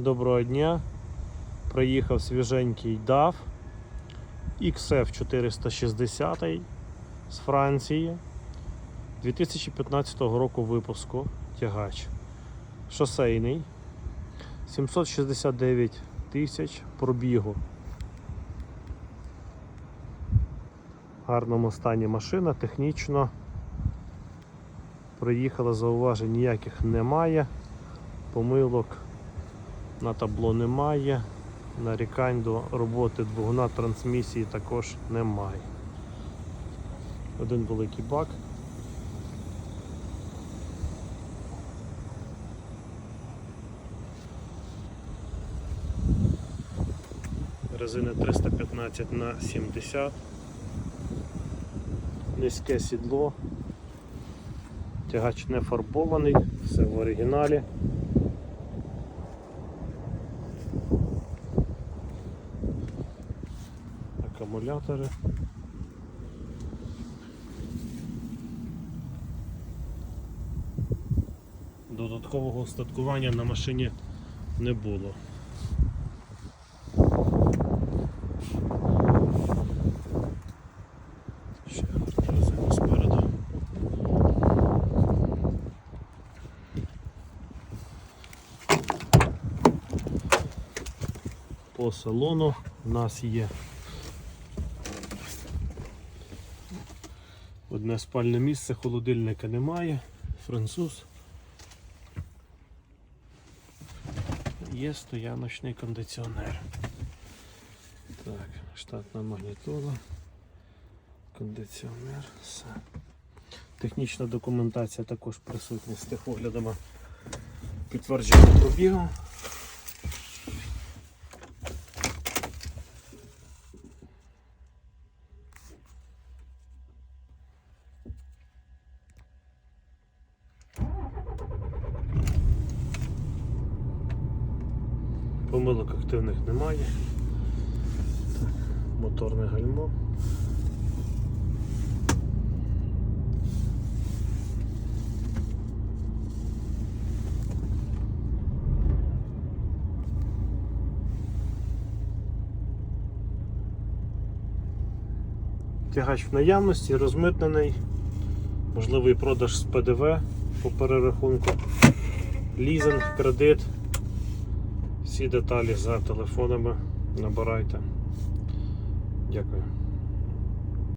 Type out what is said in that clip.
Доброго дня. Приїхав свіженький DAF XF 460 з Франції 2015 року випуску тягач. Шосейний 769 тисяч пробігу. В гарному стані машина, технічно. Приїхала, зауважень ніяких немає. Помилок на табло немає. Нарікань до роботи двигуна трансмісії також немає. Один великий бак. Резина 315 на 70. Низьке сідло. Тягач не фарбований, все в оригіналі. Акумулятори. Додаткового устаткування на машині не було. Ще резина спереду. По салону у нас є одне спальне місце, холодильника немає, француз. Є стояночний кондиціонер. Так, штатна магнітола, кондиціонер, все. Технічна документація також присутня з техоглядами підтвердження пробігу. Помилок активних немає. Моторне гальмо. Тягач в наявності, розмитнений, можливий продаж з ПДВ по перерахунку, лізинг, кредит. Всі деталі за телефонами набирайте. Дякую.